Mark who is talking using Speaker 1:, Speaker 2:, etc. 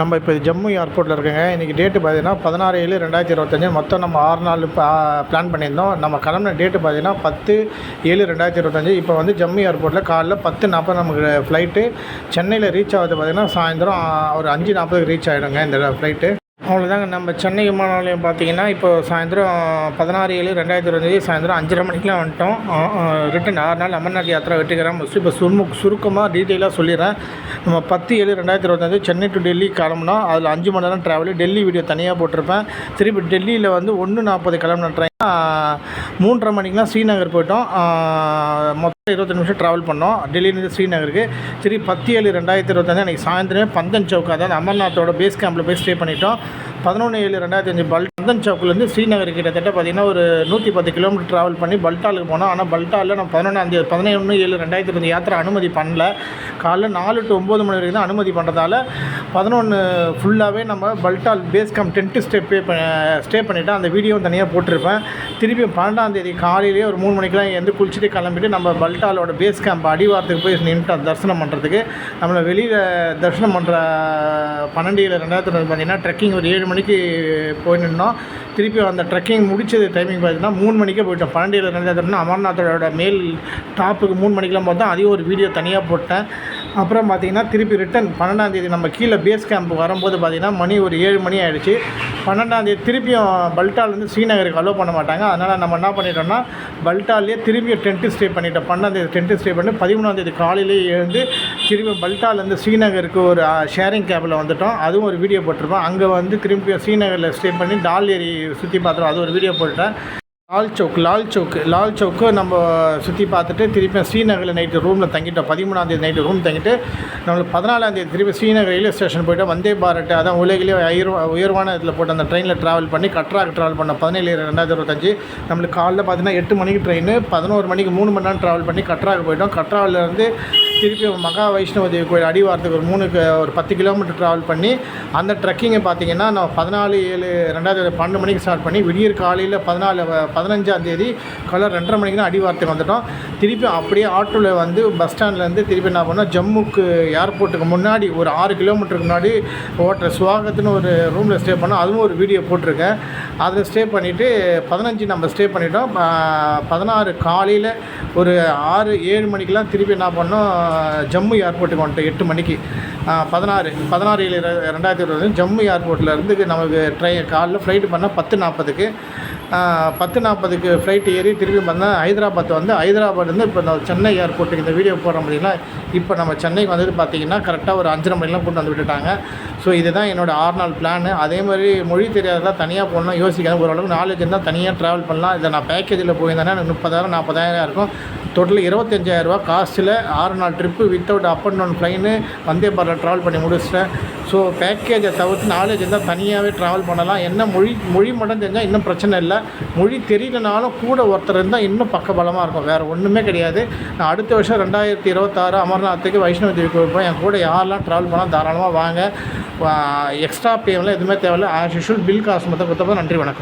Speaker 1: நம்ம இப்போ ஜம்மு ஏர்போர்ட்டில் இருக்கங்க. இன்றைக்கி டேட்டு பார்த்தீங்கன்னா பதினாறு ஏழு ரெண்டாயிரத்தி இருபத்தஞ்சி. மொத்தம் நம்ம ஆறு நாள் பிளான் பண்ணியிருந்தோம். நம்ம கிளம்புன டேட்டு பார்த்தீங்கன்னா பத்து ஏழு ரெண்டாயிரத்தி இருபத்தஞ்சி. இப்போ வந்து ஜம்மு ஏர்போர்ட்டில் காலைல பத்து நாற்பது நமக்கு ஃப்ளைட்டு சென்னையில் ரீச் ஆகுது பார்த்தீங்கன்னா சாயந்தரம் ஒரு அஞ்சு நாற்பதுக்கு ரீச் ஆகிடுங்க இந்த ஃப்ளைட்டு அவ்வளோதாங்க நம்ம சென்னை விமான நிலையம் பார்த்தீங்கன்னா இப்போ சாயந்தரம் பதினாறு ஏழு ரெண்டாயிரத்தி இருபது சாயந்தரம் அஞ்சரை மணிக்கெலாம் வந்துட்டோம். ரிட்டன் ஆறு நாள் அமர்நாத் யாத்திரா வெட்டிக்கிறாங்க இப்போ சுருமு சுருக்கமாக டீட்டெயிலாக சொல்லிடுறேன். நம்ம பத்து ஏழு ரெண்டாயிரத்தி இருபத்தஞ்சு சென்னை டு டெல்லி கிளம்புனா அதில் அஞ்சு மணி நேரம் ட்ராவல் டெல்லி வீடியோ தனியாக போட்டிருப்பேன். திருப்பி டெல்லியில் வந்து ஒன்று நாற்பது கிளம்புன ட்ரெயின் மூன்றரை மணிக்கெலாம் ஸ்ரீநகர் போயிட்டோம். மொத்தம் இருபத்தி நிமிஷம் ட்ராவல் பண்ணோம். டெல்லியிலேருந்து ஸ்ரீநகருக்கு. திருப்பி பத்து ஏழு ரெண்டாயிரத்தி இருபத்தஞ்சி அன்றைக்கி சாயந்தரமே பந்தன் சவுக் அதாவது அமர்நாத்தோட பேஸ் கேம்பில் போய் ஸ்டே பண்ணிட்டோம். பதினொன்று ஏழு ரெண்டாயிரத்தி அஞ்சு பல் பந்தன் சவுக்லேருந்து ஸ்ரீநகர் கிட்டத்தட்ட பார்த்திங்கன்னா ஒரு நூற்றி பத்து கிலோமீட்டர் ட்ராவல் பண்ணி பல்டாலுக்கு போனோம். ஆனால் பல்டாலில் நம்ம பதினொன்றாந்தேதி பதினொன்று ஏழு ரெண்டாயிரத்தி இருபது யாத்திரை அனுமதி பண்ணல. காலைல நாலு டு ஒம்பது மணி வரைக்கும் தான் அனுமதி பண்ணுறதால பதினொன்று ஃபுல்லாகவே நம்ம Baltal base camp tent stay pay stay பண்ணிவிட்டு அந்த வீடியோ தனியாக போட்டிருப்பேன். திருப்பி பன்னெண்டாம் தேதி காலையிலேயே ஒரு மூணு மணிக்கெலாம் எழுந்து குளிச்சுட்டு கிளம்பிட்டு நம்ம பல்டாலோட பேஸ் கேம்ப் அடிவாரத்துக்கு போய் நின்றுட்டோம் தரிசனம் பண்ணுறதுக்கு நம்மளை வெளியில் தரிசனம் பண்ணுற பன்னெண்டு ரெண்டாயிரத்தி பார்த்தீங்கன்னா ட்ரெக்கிங் ஒரு ஏழு மணிக்கு போய் நின்னோம். திருப்பி அந்த ட்ரெக்கிங் முடிச்சது டைமிங் பார்த்தீங்கன்னா மூணு மணிக்கே போயிட்டோம். பன்னெண்டு ஏழு ரெண்டாயிரத்தி அமர்நாத்தோட மேல் டாப்புக்கு மூணு மணிக்கெலாம் பார்த்தோம் அதையும் ஒரு வீடியோ தனியாக போட்டேன். அப்புறம் பார்த்திங்கன்னா திருப்பி ரிட்டன் பன்னெண்டாந்தேதி நம்ம கீழே பேஸ் கேம்ப் வரும்போது பார்த்திங்கன்னா மணி ஒரு ஏழு மணி ஆகிடுச்சு பன்னெண்டாந்தேதி திருப்பியும் பல்டாலேருந்து ஸ்ரீநகருக்கு அலோவ் பண்ண மாட்டாங்க. அதனால் நம்ம என்ன பண்ணிட்டோம்னா பல்டாலே திரும்பியும் டென்ட்டு ஸ்டே பண்ணிட்டோம். பன்னெண்டாந்தேதி டென்ட்டு ஸ்டே பண்ணி பதிமூணாந்தேதி காலையிலேயே எழுந்து திரும்பி பல்டாலேருந்து ஸ்ரீநகருக்கு ஒரு ஷேரிங் கேபில் வந்துட்டோம். அதுவும் ஒரு வீடியோ போட்டிருப்போம் அங்கே வந்து திரும்பியும் ஸ்ரீநகரில் ஸ்டே பண்ணி டால் ஏரி சுற்றி பார்த்துருவோம் அது ஒரு வீடியோ போட்டேன் லால் சவுக் லால் சவுக் லால் சவுக்கு நம்ம சுற்றி பார்த்துட்டு திருப்பி ஸ்ரீநகரில் நைட்டு ரூமில் தங்கிட்டோம். பதிமூணாந்தேதி நைட்டு ரூம் தங்கிட்டு நம்மளுக்கு பதினாலாந்தேதி திருப்பி ஸ்ரீநகர் ரயில்வே ஸ்டேஷன் போய்ட்டு வந்தே பாரட் அதான் உலகிலே உயர் உயர்வான இதில் போட்டு அந்த ட்ரெயினில் ட்ராவல் பண்ணி கட்ராக்கு ட்ராவல் பண்ணோம். பதினேழு ரெண்டாயிரத்தி இருபத்தஞ்சி. நம்மளுக்கு காலைல பார்த்தீங்கன்னா எட்டு மணிக்கு ட்ரெயின் பதினோரு மணிக்கு மூணு மணி நேரம் ட்ராவல் பண்ணி கட்ராக்கு போயிட்டோம். கட்ராவிலேருந்து திருப்பி மகா வைஷ்ணவ தேவி கோயில் அடிவாரத்துக்கு ஒரு மூணு ஒரு பத்து கிலோமீட்டர் ட்ராவல் பண்ணி அந்த ட்ரெக்கிங்கை பார்த்தீங்கன்னா நான் பதினாலு ஏழு ரெண்டாயிரத்தி பன்னெண்டு மணிக்கு ஸ்டார்ட் பண்ணி விடியற் காலையில் பதினாலு பதினஞ்சாம் தேதி காலையில் ரெண்டரை மணிக்கு தான் அடிவாரத்துக்கு வந்துட்டோம். திருப்பி அப்படியே ஆட்டோவில் வந்து பஸ் ஸ்டாண்ட்லேருந்து திருப்பி என்ன பண்ணோம் ஜம்முக்கு ஏர்போர்ட்டுக்கு முன்னாடி ஒரு ஆறு கிலோமீட்டருக்கு முன்னாடி ஓட்டுற சுவாகத்துன்னு ஒரு ரூமில் ஸ்டே பண்ணோம். அதுவும் ஒரு வீடியோ போட்டிருக்கேன். அதில் ஸ்டே பண்ணிவிட்டு பதினஞ்சு நம்ம ஸ்டே பண்ணிட்டோம். பதினாறு காலையில் ஒரு ஆறு ஏழு மணிக்கெலாம் திருப்பி என்ன பண்ணோம் ஜம்மு ஏர்போர்ட்டுக்கு வந்துட்டு எட்டு மணிக்கு. பதினாறு பதினாறு ஏழு ரெண்டாயிரத்தி இருபது ஜம்மு ஏர்போர்ட்டில் இருந்து நமக்கு ட்ரெயின் காலைல ஃப்ளைட்டு பண்ணால் பத்து நாற்பதுக்கு பத்து நாற்பதுக்கு ஃப்ளைட்டு ஏறி திரும்பி வந்தால் ஹைதராபாத் வந்து ஹைதராபாத்லேருந்து இப்போ நம்ம சென்னை ஏர்போர்ட்டுக்கு இந்த வீடியோ போடுற முடியல இப்போ நம்ம சென்னைக்கு வந்துட்டு பார்த்தீங்கன்னா கரெக்டாக ஒரு அஞ்சரை மணிலாம் கொண்டு வந்து விட்டுட்டாங்க. ஸோ இதுதான் என்னோடய ஆறு நாள் பிளான் அதே மாதிரி மொழி தெரியாததான் தனியாக போடணும் யோசிக்காது ஓரளவுக்கு நாலேஜ் இருந்தால் தனியாக ட்ராவல் பண்ணலாம். இதை நான் பேக்கேஜில் போயிருந்தேன்னா எனக்கு முப்பதாயிரம் நாற்பதாயிரம் இருக்கும். டோட்டல் இருபத்தஞ்சாயிரரூபா காஸ்ட்டில் ஆறு நாள் trip without up and down ஃப்ளைனு வந்தே பாரில் ட்ராவல் பண்ணி முடிச்சிட்டேன். ஸோ பேக்கேஜை தவிர்த்து நாலேஜ் இருந்தால் தனியாகவே ட்ராவல் பண்ணலாம். என்ன மொழி மொழி மட்டும் தெரிஞ்சால் இன்னும் பிரச்சனை இல்லை. மொழி தெரியலனாலும் கூட ஒருத்தர் இருந்தால் இன்னும் பக்கபலமாக இருக்கும். வேறு ஒன்றுமே கிடையாது. நான் அடுத்த வருஷம் ரெண்டாயிரத்தி இருபத்தாறு அமர்நாத்துக்கு வைஷ்ணவ தேவி கோவில் என் கூட யாரெல்லாம் ட்ராவல் பண்ணால் தாராளமாக வாங்க. எக்ஸ்ட்ரா பேமெல்லாம் எதுவுமே தேவையில்லை. ஆஸ் யூஷுவல் பில் காசு மட்டும் கொடுத்தப்போ நன்றி வணக்கம்.